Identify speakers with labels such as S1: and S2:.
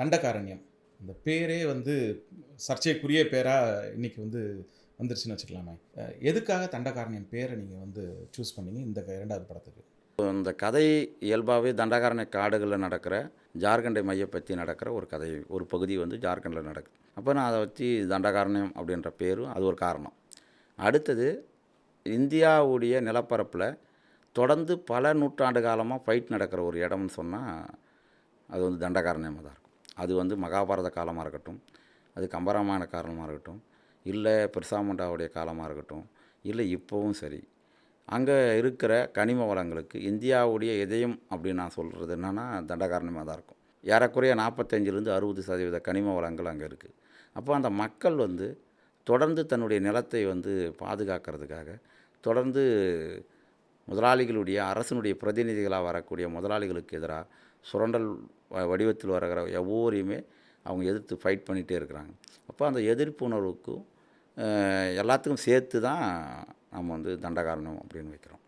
S1: தண்டகாரண்யம் இந்த பேரே வந்து சர்ச்சைக்குரிய பேராக இன்றைக்கி வந்து வந்துருச்சுன்னு வச்சுக்கலாமே. எதுக்காக தண்டகாரண்யம் பேரை நீங்கள் வந்து சூஸ் பண்ணீங்க இந்த இரண்டாவது படத்துக்கு?
S2: இந்த கதை இயல்பாகவே தண்டகாரண காடுகளில் நடக்கிற ஜார்க்கண்டை மையப்பற்றி நடக்கிற ஒரு கதை ஒரு பகுதி வந்து ஜார்க்கண்டில் நடக்குது. அப்போ நான் அதை வச்சு தண்டகாரண்யம் அப்படின்ற பேரும் அது ஒரு காரணம். அடுத்தது இந்தியாவுடைய நிலப்பரப்பில் தொடர்ந்து பல நூற்றாண்டு காலமாக ஃபைட் நடக்கிற ஒரு இடம்னு சொன்னால் அது வந்து தண்டகாரண்யமாக தான் இருக்கும். அது வந்து மகாபாரத காலமாக இருக்கட்டும் அது கம்பராமாயண காலமாக இருக்கட்டும் இல்லை பிர்சாமுண்டாவுடைய காலமாக இருக்கட்டும் இல்லை இப்போவும் சரி. அங்கே இருக்கிற கனிம வளங்களுக்கு இந்தியாவுடைய இதயம் அப்படின்னு நான் சொல்கிறது என்னென்னா தண்டகாரணமாக தான் இருக்கும். ஏறக்குறைய நாற்பத்தஞ்சிலேருந்து அறுபது சதவீத கனிம வளங்கள் அங்கே இருக்குது அப்போ அந்த மக்கள் வந்து தொடர்ந்து தன்னுடைய நிலத்தை வந்து பாதுகாக்கிறதுக்காக தொடர்ந்து முதலாளிகளுடைய அரசனுடைய பிரதிநிதிகளாக வரக்கூடிய முதலாளிகளுக்கு எதிராக சுரண்டல் வடிவத்தில் வரகிற ஒவ்வொருமே அவங்க எதிர்த்து ஃபைட் பண்ணிகிட்டே இருக்கிறாங்க. அப்போ அந்த எதிர்ப்பு உணர்வுக்கும் எல்லாத்துக்கும் சேர்த்து தான் நம்ம வந்து தண்டகாரணம் அப்படின்னு வைக்கிறோம்.